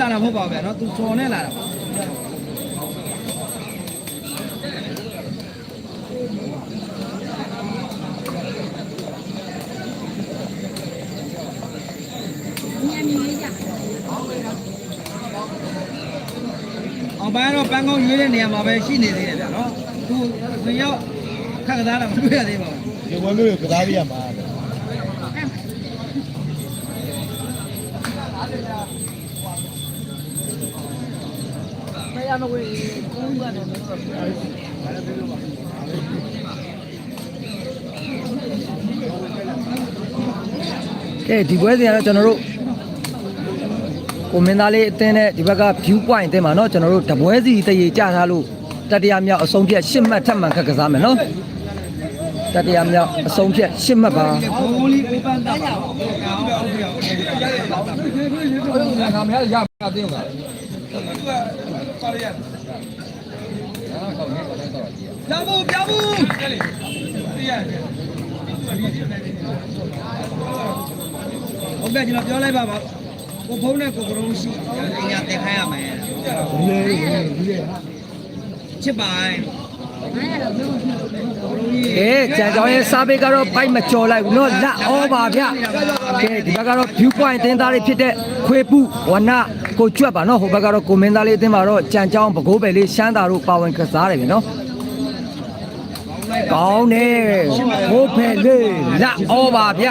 လာတာမဟုတ်ပါဘူးဗျာနော်သူချော်နဲ့လာတာပါမြန်မြန်လေးကြအောင်ပန်းကတော့ပန်းကောင်းရွေးတဲ့နေရာမှာပဲရှိနေသေးတယ်ဗျာနော်သူဝင်ရောက်ခက်ကစားတာမတွေ့ရသေးပါဘူးဒီဝမ်းမျိုးကစားပြရမှာ ကဲဒီပွဲစဉ်ကတော့ကျွန်တော်တို့ကိုမင်းသားလေးအတင်းနဲ့ဒီဘက်က view point အတင်းမှာเนาะကျွန်တော်တို့တပွဲစီတရေကြထားလို့တတိယမြောက်အဆုံးဖြတ်10မှတ်ထပ်မှန်ခက်ကစားမယ်เนาะတတိယမြောက်အဆုံးဖြတ်10မှတ်ပါ ဘိုးလေးကိုပန်းတာပါဟုတ်ကဲ့ဟုတ်ကဲ့ဟုတ်ကဲ့ ငါမရရမသိအောင်လား ပြဖို့ပြဖို့ဟုတ်ကဲ့ကျွန်တော်ပြောလိုက်ပါပါကိုဖုန်းနဲ့ကိုကရုံးရှိအညာတင်ခိုင်းရမယ် ဒီလေဒီလေ ချစ်ပိုင်း အဲ့ဒါတော့ဘယ်လိုဖြစ်လဲ ကဲကြံကြောင်းရဲ့စားပေးကတော့ပိုက်မကြော်လိုက်ဘူးเนาะလက်ဩပါဗျကဲဒီဘက်ကတော့ view point အတင်းသားလေးဖြစ်တဲ့ခွေပုဝန ကိုကျွတ်ပါနော်ဟိုဘက်ကတော့ကိုမင်းသားလေးအတင်းမှာတော့ကြံကြောင်းဘကိုးပဲလေးရှမ်းသာတို့ပါဝင်ကစားတယ်ဗျနော်ကောင်းနေဘိုးဖဲလေးလက်ဩပါဗျ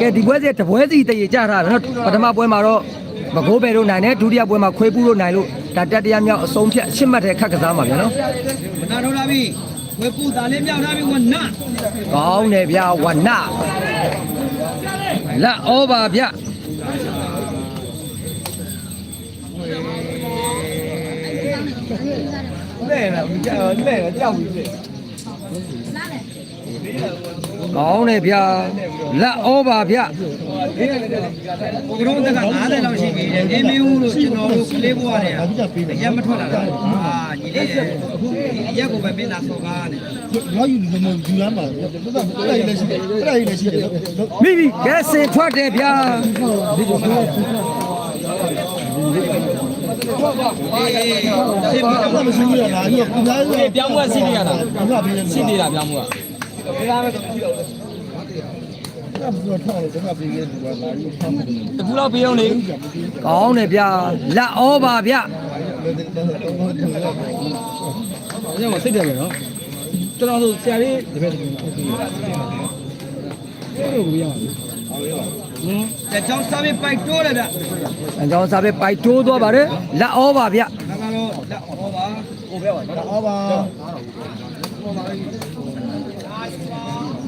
ကဲဒီပွဲစီတပွဲစီတရေကြတာနော်ပထမပွဲမှာတော့မကိုးပဲတို့နိုင်တယ်ဒုတိယပွဲမှာခွေးပူးတို့နိုင်လို့ဒါတတရားမြောက်အဆုံးဖြတ်အရှင်းမှတ်တဲ့ခက်ကစားမှာဗျာနော်မနာတော့လာပြီဝေပူဒါလေးမြောက်လာပြီဝနကောင်းတယ်ဗျာဝန လက်ဩပါဗျလဲလားကြာလဲကြောက်ပြီလေလာတယ် ကောင်းတယ်ဗျာလက်ဩပါဗျကိုကရုံးတက်က90လောက်ရှိပြီတဲ့အင်းမင်းဦးလို့ကျွန်တော်တို့ကလေးဘွားတွေကရက်မထွက်လာတာအာညီလေးရဲ့အခုဒီရက်ကိုပဲမင်းသားစော်ကားနေငါယူနေမှယူရမှာတော်တော်အဲ့ဒါလည်းရှိတယ်အဲ့ဒါလည်းရှိတယ်မိမိကဲစင်ထွက်တယ်ဗျာအေးရှင်းပြီးဘာတော့မှမရှိဘူးလားဒီကကုသားရပြောင်းပွဲစီးနေရတာငါပြေးနေစီးနေတာပြောင်းပွဲ ဒီသားမဲ့ကိုကြည့်အောင်တကူလောက်ပေးအောင်လေကောင်းတယ်ဗျလက်ဩပါဗျညမစိတ်တယ်ပဲနော်ကျွန်တော်တို့ဆရာလေးတပည့်တော်ကိုရအောင်ဟင်တချောင်းစားပဲပိုက်တိုးတယ်ဗျအကြောင်းစားပဲပိုက်တိုးသွားပါတယ်လက်ဩပါဗျဒါကတော့လက်ဩပါဟိုပဲပါလက်ဩပါ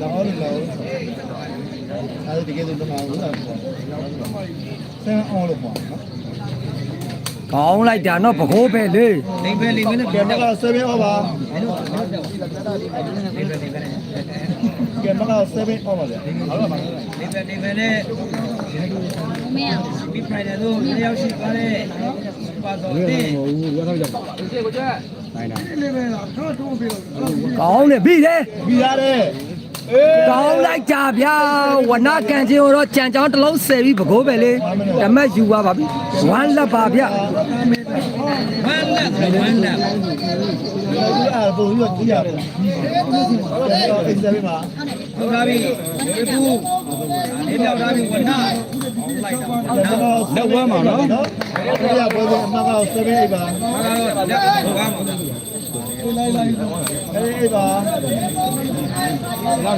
လာလို့လာအဲ့ဒီတကယ်တော့မဟုတ်လားဆန်းအောင်လို့ပေါ့ကောင်းလိုက်တာနော်ပကိုးပဲလေလိမ့်ပဲလိမ့်ပဲနဲ့ကဲပြောမတော့က7 over လိမ့်ပဲလိမ့်ပဲနဲ့ကဲမက7 over လေလိမ့်ပဲလိမ့်ပဲနဲ့မင်းအောင်ပြီးဖိုင်တယ်လို့တယောက်ရှိပါတယ်ပါတော့တင်းဟိုရတော့ကြပါကိုကျက်နိုင်တာကောင်းတယ်ပြီလေပြီးရတယ်အေး ကောင်းလိုက်ကြဗျာဝနကန်ချင်းကိုတော့ကြံကြောင်းတစ်လုံးဆယ်ပြီးပကိုးပဲလေဓမ္မယူပါပါပြီဝမ်းလက်ပါဗျဝမ်းလက်ဝမ်းလက်ဒီအားပုံရကြည့်ရတယ်အဲ့ဒါပဲမှာဟုတ်လာပြီဝေပူလေးမြောက်ထားပြီဝနလိုက်တာဝနလက်ဝဲမှာနော်နော်ဒီကပွဲစဉ်အမက7 8ပါဒါကတော့လက်ကိုကောင်းပါ အေးပါ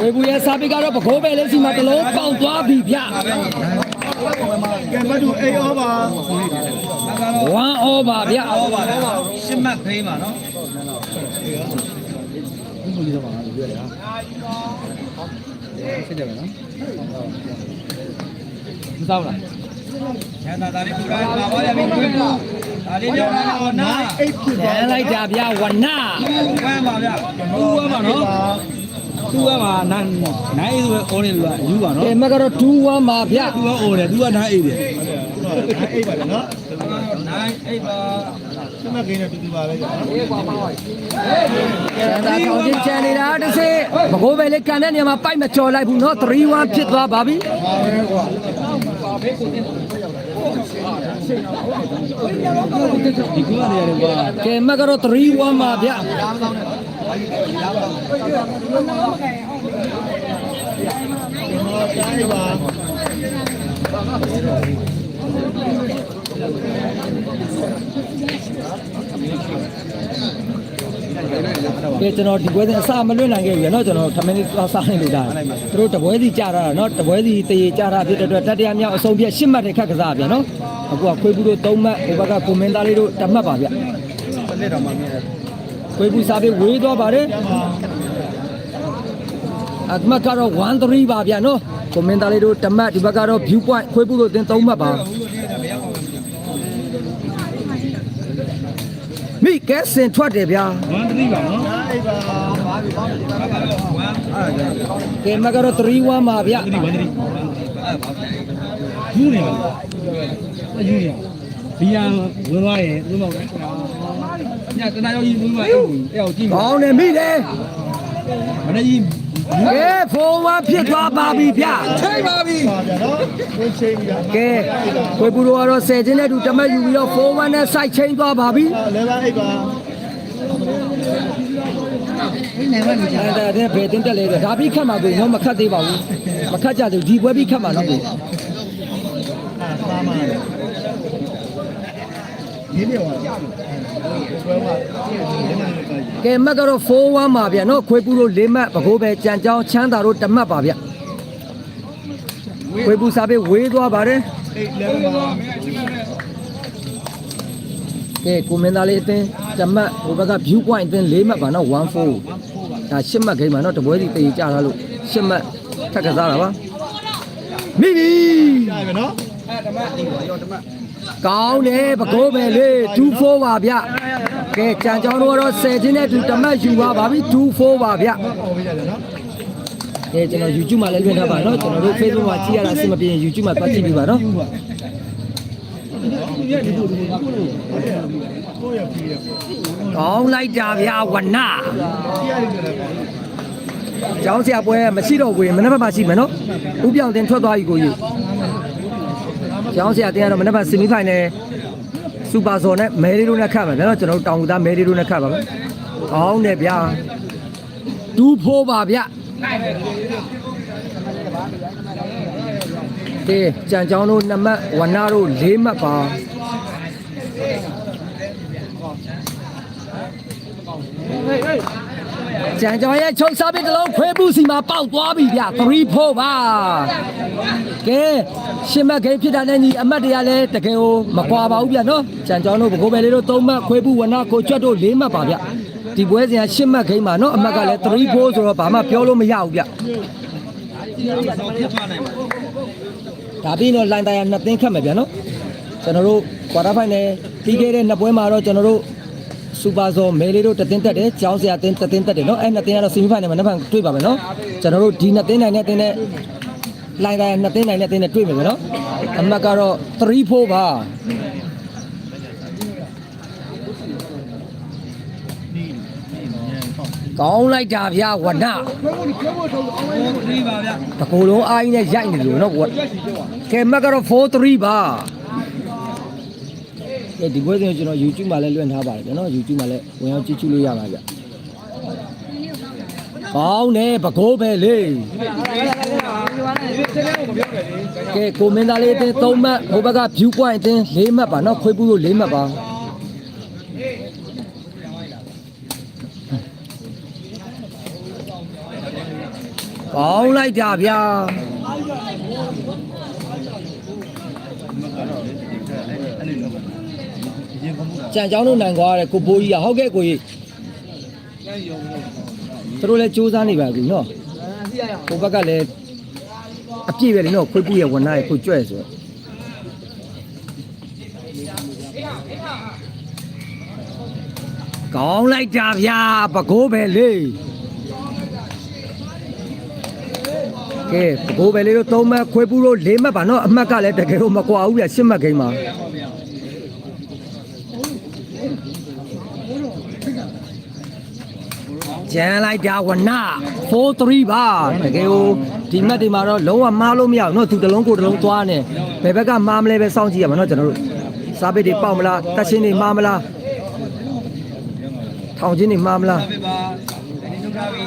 ဝေဘူးရဲ့စားပိကတော့ပကိုးပဲလေးစီမှာတစ်လုံးပေါက်သွားပြီဗျကဲမတူအေးဩပါဒါကတော့ဝမ်းဩပါဗျဟောပါလားရှင်းမှတ်ခိမ့်ပါနော်စိတ်တယ်ပဲနော်မစားဘူးလားကျန်တာဒါလေးပူရာပါပါရပြီဝေပူ ဒါလေးမြောက်ထားတော့နာအိတ်ဖြစ်ကျပါန်လိုက်ကြဗျဝနဝမ်းပါဗျဘူးဝဲမှာနော်သူကမှာနိုင်နိုင်ဆိုပဲအော်နေလို့ယူပါနော်ကဲမကတော့2 1ပါဗျသူကအော်တယ်သူကနိုင်အေးတယ်အိတ်ပါနော်နိုင်အိပ်ပါဒီမှာကိန်းနဲ့တူတူပါပဲကြာနော်ကျန်တာကောင်းချင်းချန်နေတာတစ်စေဘကိုးပဲလေးကန်တဲ့နေရာမှာပိုက်မကျော်လိုက်ဘူးနော်3-1ဖြစ်သွားပါပြီ ဒီကွာနေရတယ်ကွာကဲမကတော့3-1ပါဗျတိုင်းပါ ကဲကျွန်တော်ဒီပွဲစဉ်အစမလွတ်နိုင်ခဲ့ဘူးရနော်ကျွန်တော်ထမင်းလေးသွားစားနေလို့ဒါသူတို့တပွဲစီကြာတာနော်တပွဲစီတရေကြာတာဖြစ်တဲ့အတွက်တတိယမြောက်အဆုံးဖြတ်10မှတ်တွေခတ်ကစားဗျနော်အခုကခွေးဘူးတို့3မှတ်ဟိုဘက်ကကိုမင်းသားလေးတို့1မှတ်ပါဗျလက်တော်မှာမြင်တယ်ခွေးဘူးစားပြီးဝေးသွားပါတယ်အမှတ်ကတော့1-3ပါဗျနော်ကိုမင်းသားလေးတို့1မှတ်ဒီဘက်ကတော့ view point ခွေးဘူးတို့တင်3မှတ်ပါ မိကဲစင်ထွက်တယ်ဗျာဝမ်းတတိပါနော်တိုင်းပါကဲမကတော့3-1ပါဗျတတိဝမ်းတတိယူနေပါယူနေဘီယာဝင်သွားရင်ဝင်တော့ညတနာရောက်ကြီးဝင်သွားအဲ့အဲ့ကိုကြည့်ပါကောင်းတယ်မိတယ်မနေ့ကြီး ကဲဖုန်းဝါဖြစ်သွားပါပြီဗျချိန်ပါပြီပါဗျာနော်ဝင်ချိန်ပြီလားကဲခွေပူတို့ကတော့10ချင်းနဲ့တူတမက်ယူပြီးတော့ဖုန်းဝါနဲ့စိုက်ချင်းသွားပါပြီလဲပါအိတ်ပါအဲ့ဒါတဲ့ဘယ်တင်တက်လဲဒါပြီးခတ်မှာကိုတော့မခတ်သေးပါဘူးမခတ်ကြသေးဘူးဒီပွဲပြီးခတ်မှာတော့ကိုအာပါမှာဒီနေ့ဟောဘယ်မှာဒီနေ့မှာ ကဲမက်ကတော့ဖုန်းဝါမှာဗျနော်ခွေပူတို့၄မှတ်ပကိုးပဲကြံကြောင်းချမ်းသာတို့တမက်ပါဗျခွေပူစားပြီးဝေးသွားပါတယ်အိတ်လဲပါကဲကိုမင်းသားလေးအတင်းတမက်ဟိုဘက်က view point အတင်း၄မှတ်ပါနော်14ဒါ10မှတ်ခိမ်းပါနော်တပွဲစီတည်ကြလာလို့10မှတ်ထက်ကစားတာပါမိပြီကြပြီနော် ကောင်းတယ်ပကိုးပဲလေ24ပါဗျကဲကြံကြောင်းတို့ကတော့10ချင်းနဲ့တူတမတ်ယူပါပါပြီ24ပါဗျဟောပေးကြတယ်နော်ကဲကျွန်တော် YouTube မှာလည်းလွှင့်ထားပါနော်ကျွန်တော်တို့ Facebook မှာကြည့်ရတာအဆင်မပြေရင် YouTube မှာသွားကြည့်ပြီးပါနော်ကိုရပြီရကောင်းလိုက်တာဗျဝနဒီရတယ်ကြတယ်ပေါ့ကျောင်းဆရာပွဲမရှိတော့ဘူးမနေ့ကမှရှိမယ်နော်ဥပြောင်တင်ထွက်သွားပြီကိုကြီး ကျောင်းဆရာတင်ကတော့မနေ့ကဆီမီဖိုင်နယ်စူပါဇော်နဲ့မဲရီတို့နဲ့ခတ်မယ်ဗျာနော်ကျွန်တော်တို့တောင်ကူသားမဲရီတို့နဲ့ခတ်ပါမယ်ကောင်းတယ်ဗျာဒူဖိုးပါဗျကဲကြံကျောင်းတို့2မှတ်ဝနာတို့4မှတ်ပါ ကြံကျောင်းရဲ့ချုပ်စားပြီးတလုံးခွဲပူစီမှာပေါက်သွားပြီဗျ3 4ပါကဲရှင်းမဂိမ်းဖြစ်တာနဲ့ညီအမတ်တွေကလည်းတကယ်ကိုမကွာပါဘူးဗျနော်ကြံကျောင်းတို့ဘကိုးပဲလေးတို့3မှတ်ခွဲပူဝနာကိုကျွတ်တို့4မှတ်ပါဗျဒီပွဲစဉ်ကရှင်းမဂိမ်းပါနော်အမတ်ကလည်း3 4ဆိုတော့ဘာမှပြောလို့မရဘူးဗျဒါပြီးတော့လိုင်းတိုင်းနှစ်သိန်းခတ်မယ်ဗျာနော်ကျွန်တော်တို့ကွာတာဖိုင်နယ်ပြီးခဲ့တဲ့နှစ်ပွဲမှာတော့ကျွန်တော်တို့ စူပါဇော်မဲလေးတို့တစ်သိန်းတက်တယ်ကျောင်းဆရာတင်းတစ်သိန်းတက်တယ်နော်အဲ့နှစ်သိန်းကတော့ဆီမီဖိုင်နယ်မှာနှစ်ဖန်တွေ့ပါမယ်နော်ကျွန်တော်တို့ဒီနှစ်သိန်းနိုင်နဲ့တင်းနဲ့လိုင်းတိုင်းနှစ်သိန်းနိုင်နဲ့တင်းနဲ့တွေ့မယ်ဗျာနော်အမှတ်ကတော့3 4ပါကောင်းလိုက်တာဗျာဝနဒီပါဗျတကူလုံးအားကြီးနဲ့ရိုက်နေလို့နော်ကွာကဲမက်ကတော့43ပါကဲ ဒီပွဲစဉ်ကိုကျွန်တော် YouTube မှာလည်းလွှင့်ထားပါတယ်ကျွန်တော် YouTube မှာလည်းဝင်အောင်ကြည့်ကြည့်လို့ရပါဗျကောင်းတယ်ပကိုးပဲလေကဲကိုမင်းသားလေးအတင်း3မှတ်ဟိုဘက်က view point အတင်း4မှတ်ပါနော်ခွေးပူးလို့4မှတ်ပါကောင်းလိုက်တာဗျာ ကြံเจ้าတို့နိုင်သွားတယ်ကိုဘိုးကြီးကဟုတ်ကဲ့ကိုကြီးသူတို့လည်းစူးစမ်းနေပါကူနော်ဟိုဘက်ကလည်းအပြည့်ပဲလေနော်ခွေးပူရဲ့ဝန်နာရဲ့ကိုကြွဲ့ဆိုတော့ကောင်းလိုက်တာဗျာပကိုးပဲလေကဲပကိုးပဲလေးတို့သုံးမှတ်ခွေးပူတို့လေးမှတ်ပါနော်အမှတ်ကလည်းတကယ်လို့မကွာဘူးဗျရှစ်မှတ်ဂိမ်းမှာ ကျန်လိုက်တာဝန4-3ပါတကယ်ကိုဒီမက်တွေမှာတော့လုံးဝမားလို့မရဘူးเนาะသူတစ်လုံးကိုတစ်လုံးသွားနေဘယ်ဘက်ကမားမလဲပဲစောင့်ကြည့်ရမှာเนาะကျွန်တော်တို့စားပိတ်တွေပေါက်မလားတက်ရှင်းတွေမားမလားထောင်ချင်းတွေမားမလား ဒါပဲပါဒီဒုက္ခပြီ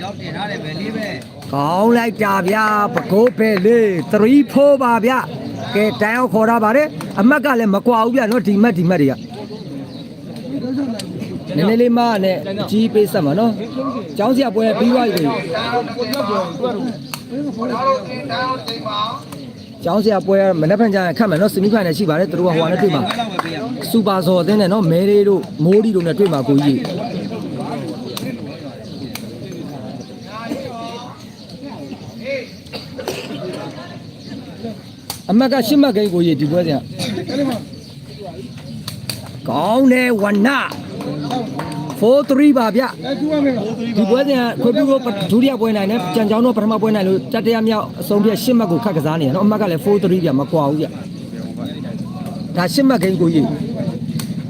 ညောင်းတင်ထားတယ်ပဲလေးပဲ ကောင်းလိုက်တာဗျာပကိုးပဲလေ3 4ပါဗျာကဲတန်အောင်ခေါ်တာပါတယ်အမတ်ကလည်းမကွာဘူးဗျာเนาะဒီမက်ဒီမက်တွေက နည်းနည်းလေးမနဲ့အကြီးပေးဆက်မှာနော်ကျောင်းဆရာပွဲပြီးသွားပြီကျောင်းဆရာပွဲမနေ့ဖန်ကျရင်ခတ်မယ်နော်စမီဖိုင်နယ်ရှိပါတယ်သူတို့ကဟိုကနေတွေ့မှာစူပါဇော်အသင်းနဲ့နော်မဲလေးတို့မိုးဒီတို့နဲ့တွေ့မှာကိုကြီးအမတ်ကရှစ်မှတ်ကိန်းကိုရည်ဒီပွဲစဉ်ကကောင်းတယ်ဝဏ္ဏ 4-3ပါဗျဒီပွဲစဉ်ကခွေပြုလို့ဒုတိယပွဲနိုင်တယ်ကြံကြောင်းတော့ပထမပွဲနိုင်လို့တတိယမြောက်အဆုံးဖြတ်ရှစ်မှတ်ကိုခတ်ကစားနေရနော်အမတ်ကလည်း4-3ဗျမကွာဘူးဗျဒါရှစ်မှတ်ကိန်းကိုကြီး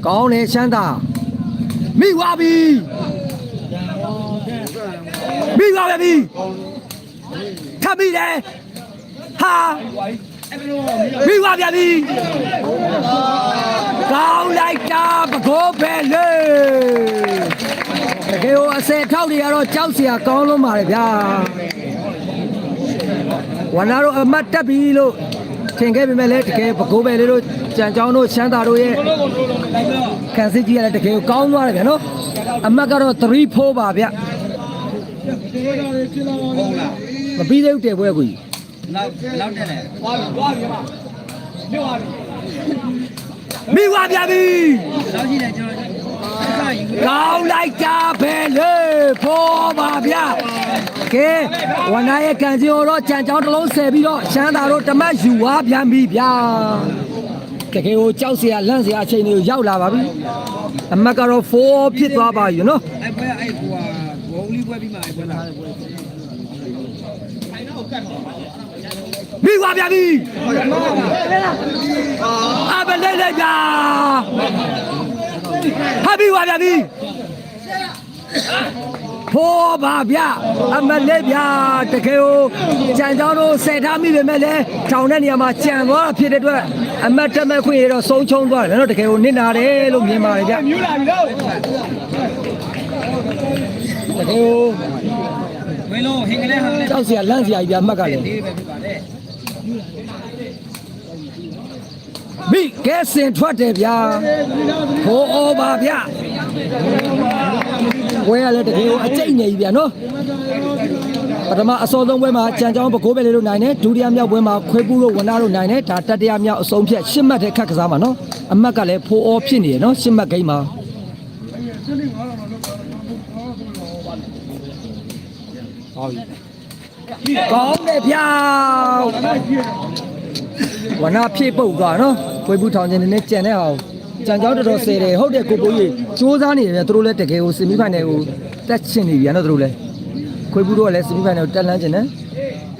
ကောင်းတယ်ချမ်းသာမိသွားပြီမိသွားပြီထပ်ပြီလေဟာမိသွားပြန်ပြီကောင်းလိုက်တာပကိုးပဲလေ တကယ်ကိုအစဲထောက်တွေကတော့ကြောက်စရာကောင်းလုံးပါတယ်ဗျာဝနာတို့အမတ်တက်ပြီလို့ထင်ခဲ့ပေမဲ့လည်းတကယ်ပကိုးပဲလေးတို့ကြံကြောင်းတို့ချမ်းသာတို့ရဲ့ခံစစ်ကြီးကလည်းတကယ်ကိုကောင်းသွားတယ်ဗျာနော်အမတ်ကတော့3 4ပါဗျဟုတ်လားမပြီးသေးဘူးတဲပွဲကိုကြီးနောက်နောက်တက်တယ်မိသွားပြန်ပြီနောက်ရှိတယ်ကျွန်တော်စယူ ကောင်းလိုက်တာပဲလေပေါ်ပါဗျာကဲဝနာရဲ့ကန်စီကိုတော့ကြံကြောင်းတစ်လုံးဆယ်ပြီးတော့ရှမ်းသာတို့တမတ်ယူသွားပြန်ပြီဗျာတကယ်ကိုကြောက်စရာလန့်စရာအချိန်တွေကိုရောက်လာပါပြီအမတ်ကတော့4ဖြစ်သွားပါပြီနော်အဲ့ပွဲအဲ့ကွာဘုံလေးပွဲပြီးမှအဲ့ပွဲလားမိသွားပြန်ပြီအဘလေးလေးဗျာ ဟာပြီးသွားပြန်ပြီဖောပါဗျအမလေးဗျာတကယ်ကိုကြံကြောင်းတို့ဆယ်ထားမိပေမဲ့လည်းထောင်တဲ့နေရာမှာကြံသွားတာဖြစ်တဲ့အတွက်အမတ်တက်မဲ့ခွင့်ရတော့ဆုံးချုံသွားတယ်နော်တကယ်ကိုနစ်နာတယ်လို့မြင်ပါတယ်ဗျမြူလာပြီတော့တကယ်ကိုဝင်းလုံးဟင်ကလေးဟာလည်းကြောက်စရာလန့်စရာကြီးဗျအမတ်ကလည်းလေးပဲဖြစ်ပါလေ မိကဲစင်ထွက်တယ်ဗျာဟိုးဩပါဗျဝဲရလဲတကယ်ကိုအကျိတ်နေပြီဗျာနော်ပထမအစောဆုံးပွဲမှာကြံကြောင်းပကိုးပဲလေးလို့နိုင်တယ်ဒုတိယမြောက်ပွဲမှာခွေးပူးလို့ဝနာလို့နိုင်တယ်ဒါတတိယမြောက်အဆုံးဖြတ်ရှစ်မှတ်တဲ့ခတ်ကစားမှာနော်အမတ်ကလည်းဖိုးဩဖြစ်နေရနော်ရှစ်မှတ်ဂိမ်းမှာကောင်းတယ်ဗျာ ဝနာဖြည့်ပုတ်သွားနော်ခွေးဘူးထောင်ခြင်းနဲ့ကြံတဲ့အောင်ကြံကြောင်းတော်တော်ဆယ်တယ်ဟုတ်တယ်ကိုပိုးကြီးစူးစမ်းနေတယ်သူတို့လည်းတကယ်ကိုစင်မီဖိုင်နယ်ကိုတက်ချင်နေပြီနော်သူတို့လည်းခွေးဘူးတို့ကလည်းစင်မီဖိုင်နယ်ကိုတက်လန်းချင်တယ်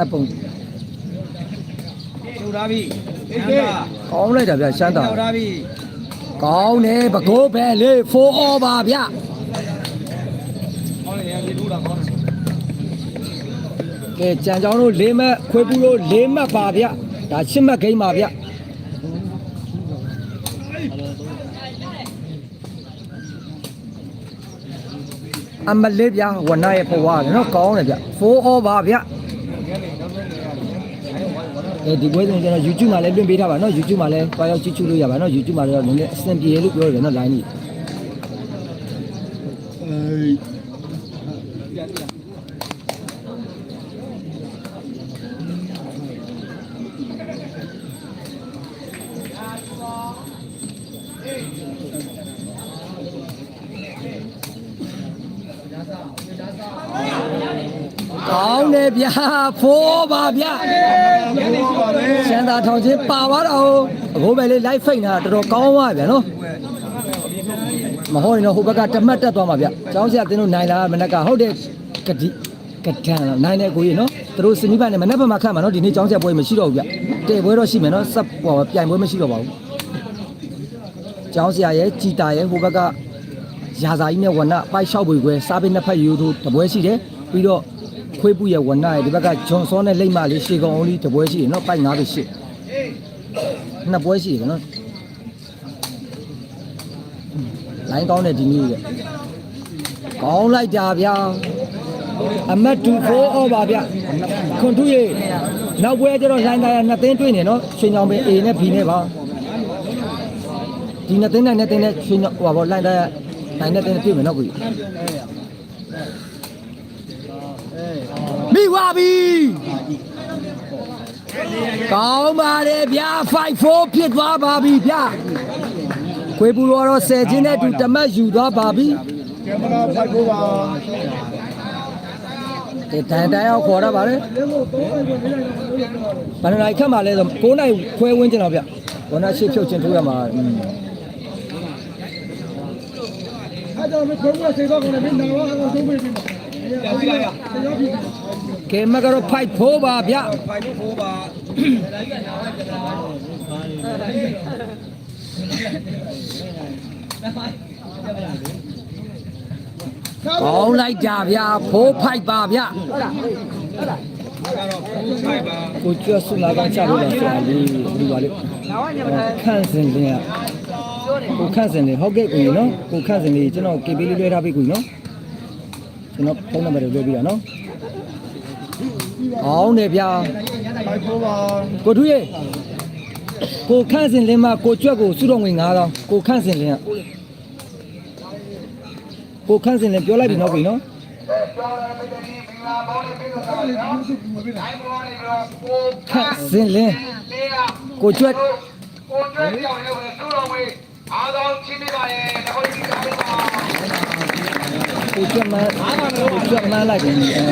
အပုံကျူထားပြီဟမ်ပါကောင်းလိုက်တာဗျရှမ်းတာကျူထားပြီကောင်းတယ်ပကိုးပဲလေ4 over ဗျကဲကြံကြောင်းတို့၄မှတ်ခွေးဘူးတို့၄မှတ်ပါဗျ ဒါ၈မှတ်ဂိမ်းပါဗျအမလေးဗျဝနာရဲ့ဘဝကနော်ကောင်းတယ်ဗျ4 over ဗျအဲဒီပွဲစဉ်ကျွန်တော် YouTube မှာလည်းလွှင့်ပေးထားပါနော် YouTube မှာလည်းတွားရောက်ကြည့်ချလို့ရပါနော် YouTube မှာလည်းနည်းနည်းအဆင်ပြေလို့ပြောရတယ်နော် line ကြီးကောင်းတယ်ဗျာ ဖိုးပါဗျာရှမ်းသာထောင်ချင်းပါသွားတော့အခုပဲလေး live ဖိတ်နေတာတော်တော်ကောင်းသွားဗျာနော်မဟုတ်ရင်တော့ဟိုဘက်ကတမတ်တက်သွားမှာဗျကျောင်းဆရာတင်းတို့နိုင်လာမနက်ကဟုတ်တယ်ကတိကတန်နိုင်တဲ့ကိုကြီးနော်သူတို့စနီးပိုင်းနဲ့မနက်ဘက်မှာခတ်မှာနော်ဒီနေ့ကျောင်းဆရာပွဲမရှိတော့ဘူးဗျတဲ့ပွဲတော့ရှိမယ်နော်စပ်ပေါ်ပြိုင်ပွဲမရှိတော့ပါဘူးကျောင်းဆရာရဲ့ကြည်တာရဲ့ဟိုဘက်ကရာဇာကြီးနဲ့ဝဏပိုက်လျှောက်ပွေခွဲစားပေးနှစ်ဖက်ရိုးထိုးတပွဲရှိတယ်ပြီးတော့ ခွေးပူရဲ့ဝဏရဲ့ဒီဘက်ကဂျွန်စောနဲ့လိမ့်မလေးရှေကောင်အောင်လေးတပွဲရှိတယ်နော်ပိုက်9ပဲရှိနှစ်ပွဲရှိတယ်နော်လိုင်းကောင်းတဲ့ဒီနေ့ရဲ့ကောင်းလိုက်တာဗျာအမတ်တူ4 over ဗျခွန်ထူးရေနောက်ပွဲကျတော့လိုင်းသားရနှစ်သိန်းတွေ့နေနော်ရွှေညောင်ပင် A နဲ့ B နဲ့ပါဒီနှစ်သိန်းနဲ့နှစ်သိန်းနဲ့ရွှေညောင်ဟိုပါဗောလိုင်းသားရနိုင်တဲ့သိန်းနဲ့တွေ့မယ်နော်ကိုကြီး မိဝပြီကောင်းပါတယ်ဗျာ54ဖြစ်သွားပါပြီဗျာခွေပူတော့10ချင်းနဲ့အတူတမတ်ယူသွားပါပြီကင်မရာဖိုက်ကိုပါဒီတန်တန်ရောက်ခေါ်ရပါလေဘယ်နိုင်ခက်မှလဲဆို9နိုင်ခွဲဝင်းကျင်တော့ဗျဘောနာရှိဖြုတ်ချင်းထိုးရမှာอืมအဲ့တော့မခုံးကစေတော့ကနေမင်းတော့အကောင်ဆုံးပေးပြီ ကြောက်ကြရကဲမကတော့ဖိုက်ဖိုးပါဗျဖိုင်ဖို့ပါကောင်းလိုက်ကြဗျဖိုးဖိုက်ပါဗျကတော့ဖိုင်ပါကိုကျွတ်ဆုလာကချလို့လားဆရာလေးဒီပါလေခန့်စင်တင်ကကိုခန့်စင်လေးဟုတ်ကဲ့ကိုကြီးနော်ကိုခန့်စင်လေးကျွန်တော် KB လေးလွှဲထားပြီကိုကြီးနော် ကျွန်တော်ဖုန်းနံပါတ်တွေလွှဲပြီးတာနော်အောင်တယ်ဗျာဖိုက်ကိုပါကိုထူးရေကိုခန့်စင်လင်းမကိုကြွက်ကိုစုတော်ငွေ9000ကိုခန့်စင်လင်းကကိုခန့်စင်လင်းပြောလိုက်ပြီနော်ပြီနော်ခန့်စင်လင်းကိုကြွက်ကိုကျွဲကြောင်ရုပ်နဲ့သူ့တော်ဝေးအားကောင်းချင်းမိပါရဲ့တခုကြီးပါပါ ကိုကြွက်မကိုကြွက်မလိုက်ပြီအဲ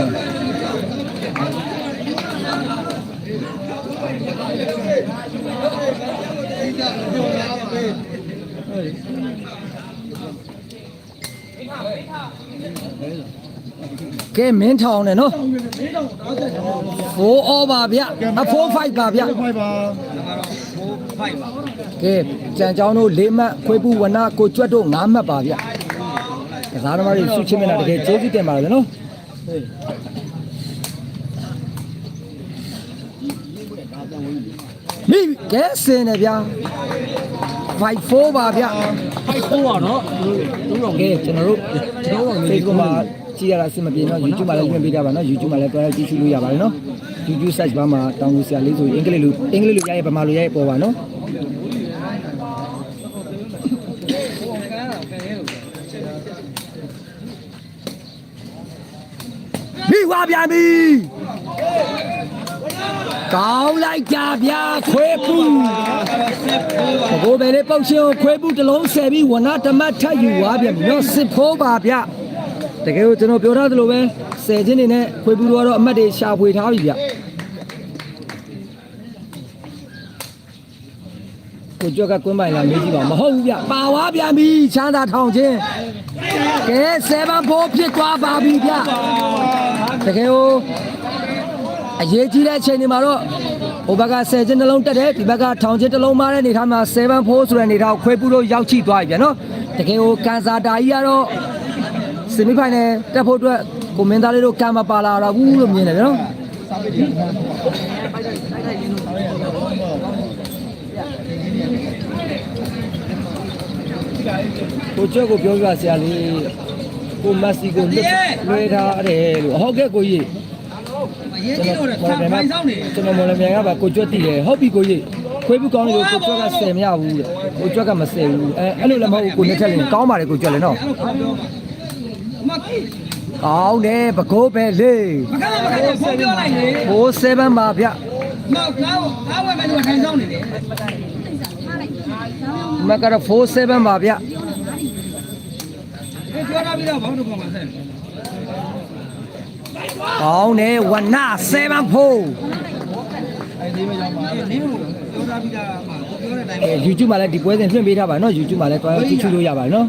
ကဲမင်းထောင်တယ်နော်4 over ဗျအ4 5ပါဗျဖိုက်ပါဖိုင်ပါကဲကြံကြောင်းတို့၄မှတ်ခွေးပူဝနာကိုကျွတ်တို့၅မှတ်ပါဗျ ကစားသမားတွေစုချင်းမျက်နှာတကယ်ကျေးဇူးတင်ပါတယ်နော်မိကဲစင်တယ်ဗျာ54ပါဗျဖိုက်ခိုးပါတော့သူတို့ကဲကျွန်တော်တို့ကျွန်တော်တို့ Facebook မှာကြည့်ရတာအဆင်မပြေတော့ YouTube မှာလည်းဝင်ပေးကြပါနော် YouTube မှာလည်းတွားကြည့်ရှုလို့ရပါတယ်နော် YouTube search bar မှာတောင်းလို့ဆရာလေးဆိုရင်အင်္ဂလိပ်လိုအင်္ဂလိပ်လိုရရဲ့ဗမာလိုရရဲ့ပေါ်ပါနော် မိဝပြန်ပြီကောင်းလိုက်ကြဗျာခွေးပူဘိုးပဲလေးပုတ်ရှင်ကိုခွေးပူတစ်လုံးဆယ်ပြီးဝနာဓမ္မထပ်ယူသွားပြန်ပြီနော်စစ်ဖိုးပါဗျတကယ်လို့ကျွန်တော်ပြောထားသလိုပဲဆယ်ချင်းနေနဲ့ခွေးပူတော့အမတ်တွေရှာဖွေထားပြီဗျကိုကြွက်ကကွင်းပိုင်လာမေးကြည့်ပါမဟုတ်ဘူးဗျပါဝါပြန်ပြီချမ်းသာထောင်ချင်းကဲ7ဖိုးဖြစ်သွားပါပြီဗျ တကယ်လို့အရေးကြီးတဲ့အချိန်တွေမှာတော့ဟိုဘက်က10ချင်းနှလုံးတက်တယ်ဒီဘက်ကထောင်ချင်းတစ်လုံးမားတဲ့အနေထားမှာ7 4ဆိုတဲ့အနေထားကိုခွဲပူလို့ရောက်ချိသွားပြီဗျာနော်တကယ်ကိုကန်စာတာကြီးကတော့ဆီမီဖိုင်နယ်တက်ဖို့အတွက်ကိုမင်းသားလေးတို့ကံမပါလာတော့ဘူးလို့မြင်တယ်ဗျာနော်ကိုကျော်ကိုပြောပြဆရာလေး ကိုမက်ဆီကိုလွှတ်လွှဲထားတယ်လို့ဟုတ်ကဲ့ကိုကြီးအရေးကြီးတော့ခံဖိုင်ဆောင်နေကျွန်တော်မော်လမြိုင်ကပါကိုကျွတ်တည်တယ်ဟုတ်ပြီကိုကြီးခွေးဘူးကောင်းလို့ကိုကျွတ်ကဆယ်မရဘူးတဲ့ကိုကျွတ်ကမဆယ်ဘူးအဲအဲ့လိုလည်းမဟုတ်ဘူးကိုနှစ်ထက်လည်းကောင်းပါလေကိုကျွတ်လည်းနော်အဲ့လိုပြောမကကောင်းတယ်ပကိုးပဲလေမကမကဖုန်းပြောလိုက်လေဟို7ပါဗျမောက်ကားကားဝယ်မယ်လို့ထိုင်ဆောင်နေတယ်မကတော့47ပါဗျဒီ ပြောထားပြီးတော့ဘောင်းတို့ကောင်မှာဆက်ကောင်းတယ်ဝန7ဖို့နင်းပြောထားပြီးသားမှာပြောတဲ့အတိုင်းအဲ YouTube မှာလည်းဒီပွဲစဉ်လွှင့်ပေးထားပါနော် YouTube မှာလည်းတွားကြည့်ချလို့ရပါတယ်နော်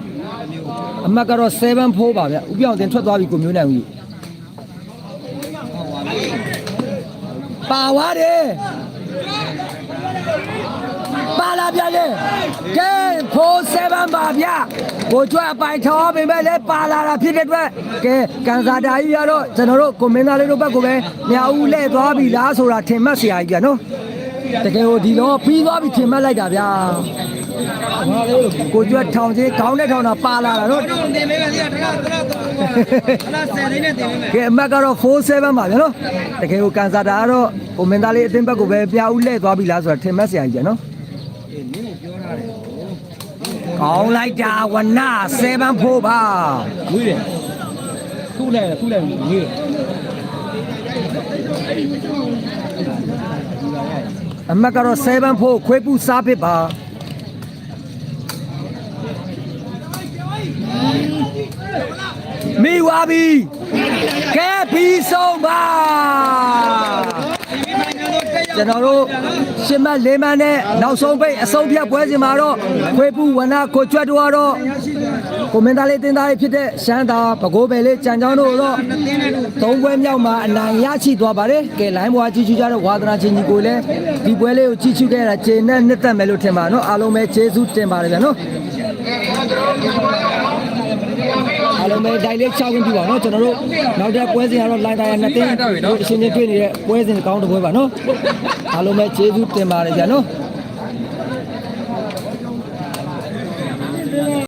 အမတ်ကတော့7ဖို့ပါဗျဥပြောင်းတင်ထွက်သွားပြီကိုမျိုးနိုင်ဦးပါသွားတယ်ပါလာပြန်လေကဲ47ပါဗျ ကိုကျွတ်အပိုင်ထောင်းပေမဲ့လည်းပါလာတာဖြစ်တဲ့အတွက်ကဲကန်စာတာကြီးကတော့ကျွန်တော်တို့ကိုမင်းသားလေးတို့ဘက်ကိုပဲမြောက်ဦးလဲသွားပြီလားဆိုတာထင်မှတ်ဆရာကြီးကနော်တကယ်ဟိုဒီတော့ပြီးသွားပြီထင်မှတ်လိုက်တာဗျာကိုကျွတ်ထောင်ချင်းခေါင်းနဲ့ထောင်တာပါလာတာနော်တင်ပေးမယ်ဆရာတခါတခါတော့လာဆယ်လေးနဲ့တင်ပေးမယ်ကဲအမတ်ကတော့47ပါဗျာနော်တကယ်ဟိုကန်စာတာကတော့ကိုမင်းသားလေးအတင်းဘက်ကိုပဲမြောက်ဦးလဲသွားပြီလားဆိုတာထင်မှတ်ဆရာကြီးကနော်အေးနင်းပြောတာလေ ကောင်းလိုက်တာဝနာ7ဖို့ပါငွေတယ်ခုလိုက်ခုလိုက်ငွေတယ်အမတ်ကတော့7ဖို့ခွေးပူစားပစ်ပါမိဝါပြီကဲပြီးဆုံးပါ ကျွန်တော်တို့ရှင်းမလေးမန်းနဲ့နောက်ဆုံးပိတ်အဆုံးဖြတ်ပွဲစဉ်မှာတော့ခွေးပူဝနာကိုကျွတ်တို့ကတော့ကိုမင်းသားလေးတင်းသားလေးဖြစ်တဲ့ရှမ်းသာပကိုးပဲလေးကြံကြောင်းတို့တော့သုံးပွဲမြောက်မှာအနိုင်ရရှိသွားပါတယ်ကဲလိုင်းဘွားကြီးချူကြတဲ့ဝါသနာချင်းကြီးကိုလည်းဒီပွဲလေးကိုကြီးချူခဲ့တာကျေနပ်နှစ်သက်မယ်လို့ထင်ပါနော်အားလုံးပဲကျေးဇူးတင်ပါတယ်ဗျာနော် အားလုံးပဲဒိုင်လေး6ခွင့်ပြပါနော်ကျွန်တော်တို့နောက်တဲ့ပွဲစဉ်ကတော့လိုင်းတိုင်းနှစ်သိန်းတို့အရှင်ချင်းတွေ့နေတဲ့ပွဲစဉ်ကောင်းတစ်ပွဲပါနော်အားလုံးပဲကျေးဇူးတင်ပါတယ်ဗျာနော်